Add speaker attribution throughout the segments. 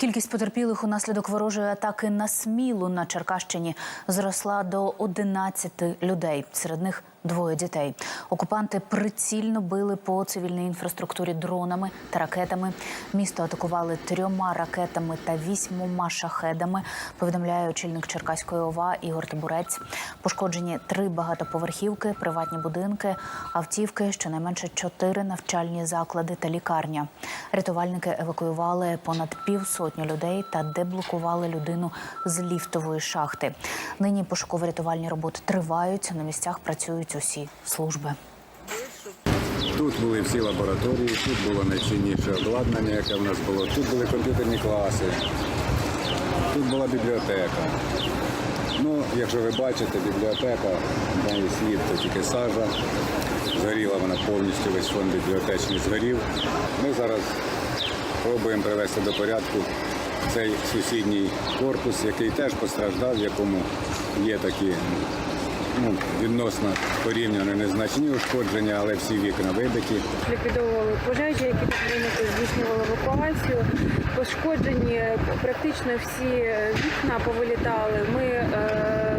Speaker 1: Кількість потерпілих унаслідок ворожої атаки на Смілу на Черкащині зросла до 11 людей. Серед них двоє дітей. Окупанти прицільно били по цивільній інфраструктурі дронами та ракетами. Місто атакували трьома ракетами та вісьмома шахедами. Повідомляє очільник Черкаської ОВА Ігор Табурець. Пошкоджені три багатоповерхівки, приватні будинки, автівки, щонайменше чотири навчальні заклади та лікарня. Рятувальники евакуювали понад півсотні людей та деблокували людину з ліфтової шахти. Нині пошуково-рятувальні роботи тривають. На місцях працюють усі служби.
Speaker 2: Тут були всі лабораторії, тут було найчинніше обладнання, яке в нас було. Тут були комп'ютерні класи, тут була бібліотека. Якщо ви бачите, бібліотека, неї слід, то тільки сажа. Згоріла вона повністю, весь фонд бібліотечний згорів. Ми зараз пробуємо привести до порядку цей сусідній корпус, який теж постраждав, в якому є такі ну, відносно порівняно незначні ушкодження, але всі вікна вибиті.
Speaker 3: ліквідовували пожежі, які тут здійснювали евакуацію. Пошкоджені практично всі вікна повилітали. Ми е,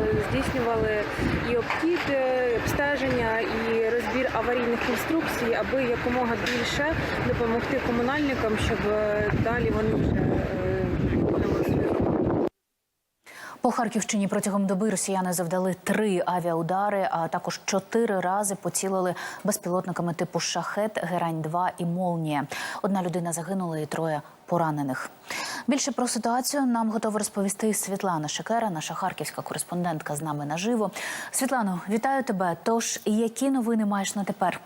Speaker 3: здійснювали і обхід, е, обстеження, і розбір аварійних конструкцій, аби якомога більше допомогти комунальникам, щоб е, далі вони вже
Speaker 1: По Харківщині протягом доби росіяни завдали три авіаудари, а також чотири рази поцілили безпілотниками типу шахет, герань 2 і молнія. Одна людина загинула і троє поранених. Більше про ситуацію нам готова розповісти Світлана Шекера, наша харківська кореспондентка з нами наживо. Світлано, вітаю тебе. Тож які новини маєш на тепер?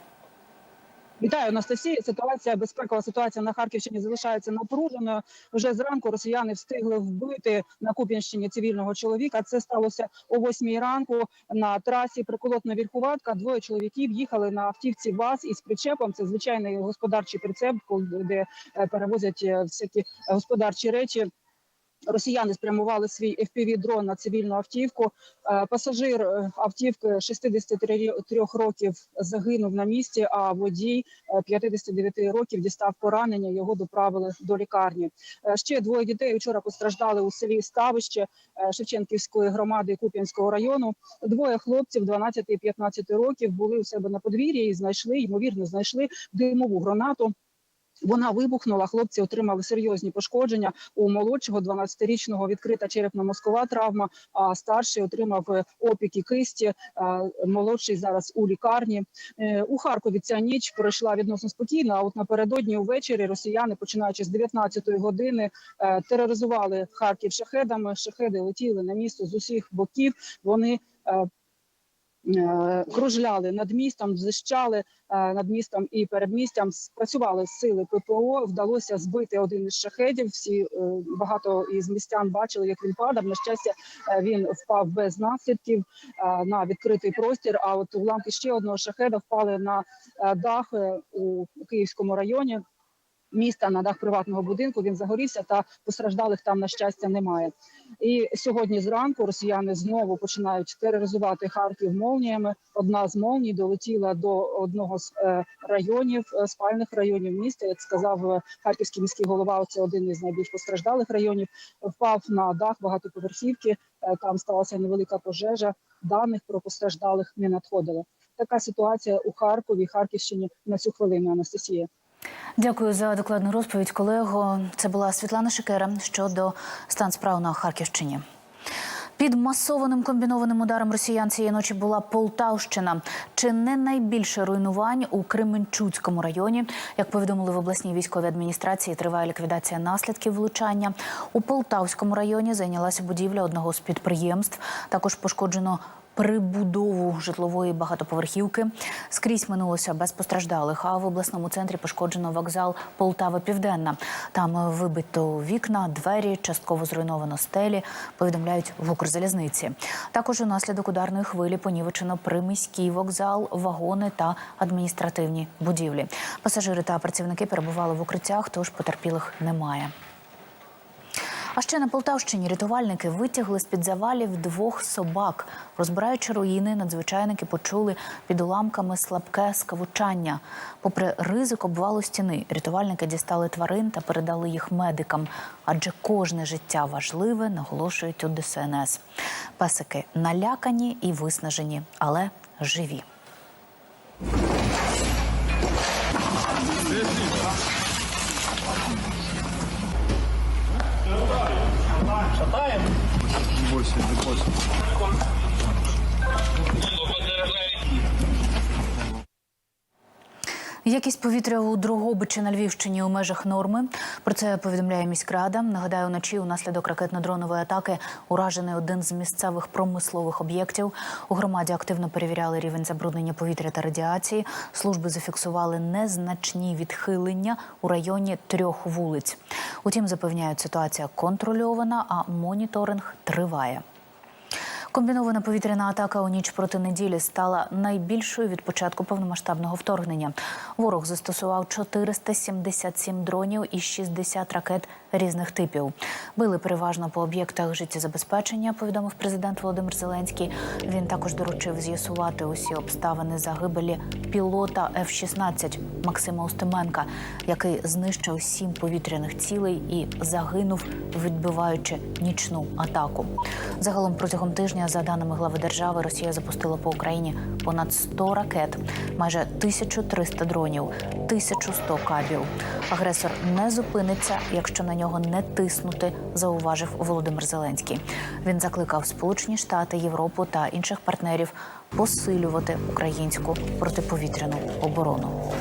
Speaker 4: Вітаю, Анастасія. Ситуація безпекова ситуація на Харківщині залишається напруженою. Вже зранку росіяни встигли вбити на Куп'янщині цивільного чоловіка. Це сталося о 8 ранку на трасі Приколотна Вірхуватка. Двоє чоловіків їхали на автівці ВАЗ із причепом. Це звичайний господарчий прицеп, де е, перевозять е, всякі господарчі речі. Росіяни спрямували свій fpv дрон на цивільну автівку. Е, Пасажир е, автівки 63 років загинув на місці, а водій е, 59 років дістав поранення. Його доправили до лікарні. Е, Ще двоє дітей вчора постраждали у селі Ставище е, Шевченківської громади Куп'янського району. Двоє хлопців 12 і 15 років були у себе на подвір'ї і знайшли ймовірно знайшли димову гранату. Вона вибухнула. Хлопці отримали серйозні пошкодження. У молодшого 12-річного відкрита черепно-мозкова травма. А старший отримав е, опіки кисті. Молодший зараз у лікарні. Е, У Харкові ця ніч пройшла відносно спокійно. А от напередодні увечері росіяни, починаючи з 19-ї години, е, тероризували Харків шахедами. Шахеди летіли на місто з усіх боків. Вони е, е, кружляли над містом, зищали е, над містом і передмістям. Спрацювали сили ППО. Вдалося збити один із шахедів. Всі е, багато із містян бачили, як він падав. На щастя, е, він впав без наслідків е, на відкритий простір. А от уламки ще одного шахеда впали на е, дах е, у Київському районі. Міста на дах приватного будинку він загорівся, та постраждалих там на щастя немає. І сьогодні зранку росіяни знову починають тероризувати Харків молніями. Одна з молній долетіла до одного з е, районів е, спальних районів міста. Як сказав е, харківський міський голова, це один із найбільш постраждалих районів. Впав на дах багатоповерхівки. Там сталася невелика пожежа. Даних про постраждалих не надходило. Така ситуація у Харкові, Харківщині на цю хвилину. Анастасія.
Speaker 1: Дякую за докладну розповідь, колего. Це була Світлана Шекера щодо стан справ на Харківщині. Під масованим комбінованим ударом росіян цієї ночі була Полтавщина. Чи не найбільше руйнувань у Кременчуцькому районі? Як повідомили в обласній військовій адміністрації, триває ліквідація наслідків влучання. У Полтавському районі зайнялася будівля одного з підприємств. Також пошкоджено прибудову житлової багатоповерхівки. Скрізь минулося без постраждалих. А в обласному центрі пошкоджено вокзал Полтава Південна. Там вибито вікна, двері, частково зруйновано стелі. Повідомляють в Укрзалізниці. Також унаслідок ударної хвилі понівечено приміський вокзал, вагони та адміністративні будівлі. Пасажири та працівники перебували в укриттях, тож потерпілих немає. А ще на Полтавщині рятувальники витягли з-під завалів двох собак. Розбираючи руїни, надзвичайники почули під уламками слабке скавучання. Попри ризик обвалу стіни, рятувальники дістали тварин та передали їх медикам. Адже кожне життя важливе, наголошують у ДСНС. Песики налякані і виснажені, але живі. Хватаємо. Бойся, не бойся. Якість повітря у Дрогобичі на Львівщині у межах норми. Про це повідомляє міськрада. Нагадаю, вночі унаслідок ракетно-дронової атаки уражений один з місцевих промислових об'єктів. У громаді активно перевіряли рівень забруднення повітря та радіації. Служби зафіксували незначні відхилення у районі трьох вулиць. Утім, запевняють, ситуація контрольована, а моніторинг триває. Комбінована повітряна атака у ніч проти неділі стала найбільшою від початку повномасштабного вторгнення. Ворог застосував 477 дронів і 60 ракет різних типів. Били переважно по об'єктах життєзабезпечення. Повідомив президент Володимир Зеленський. Він також доручив з'ясувати усі обставини загибелі пілота F-16 Максима Устименка, який знищив сім повітряних цілей і загинув, відбиваючи нічну атаку. Загалом протягом за даними глави держави, Росія запустила по Україні понад 100 ракет, майже 1300 дронів, 1100 кабів. Агресор не зупиниться, якщо на нього не тиснути, зауважив Володимир Зеленський. Він закликав Сполучені Штати, Європу та інших партнерів посилювати українську протиповітряну оборону.